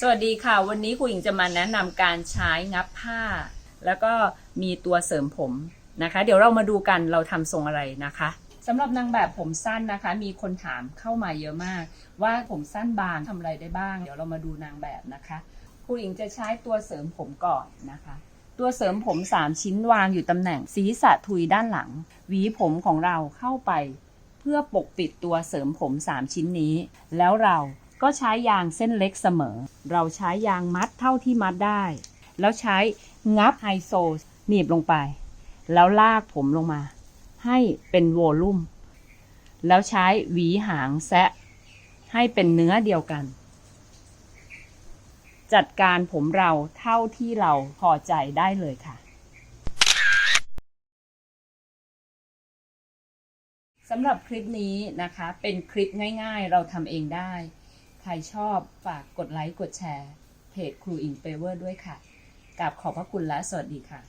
สวัสดีค่ะ วันนี้ครูหญิงจะมาแนะนำการใช้งับผ้า แล้วก็มีตัวเสริมผมนะคะ เดี๋ยวเรามาดูกันเราทำทรงอะไรนะคะสำหรับนางแบบผมสั้นนะคะ มีคนถามเข้ามาเยอะมาก ว่าผมสั้นบางทำอะไรได้บ้าง เดี๋ยวเรามาดูนางแบบนะคะครูหญิงจะใช้ตัวเสริมผมก่อนนะคะ ตัวเสริมผม 3 ชิ้นวางอยู่ตำแหน่งศีรษะทุยด้านหลัง หวีผมของเราเข้าไป เพื่อปกปิดตัวเสริมผม 3 ชิ้นนี้ แล้วเรา ก็ใช้ยางเส้นเล็กเสมอ เราใช้ยางมัดเท่าที่มัดได้ แล้วใช้งับไฮโซหนีบลงไป แล้วลากผมลงมา ให้เป็นโวลุ่ม แล้วใช้หวีหางแซะ ให้เป็นเนื้อเดียวกัน จัดการผมเราเท่าที่เราพอใจได้เลยค่ะสำหรับคลิปนี้นะคะ เป็นคลิปง่ายๆ เราทำเองได้ ครชอบฝากกดไลค์กดแชร์ เพจครูอิงเปเวอร์ด้วยค่ะกับขอบพระคุณและสวัสดีค่ะ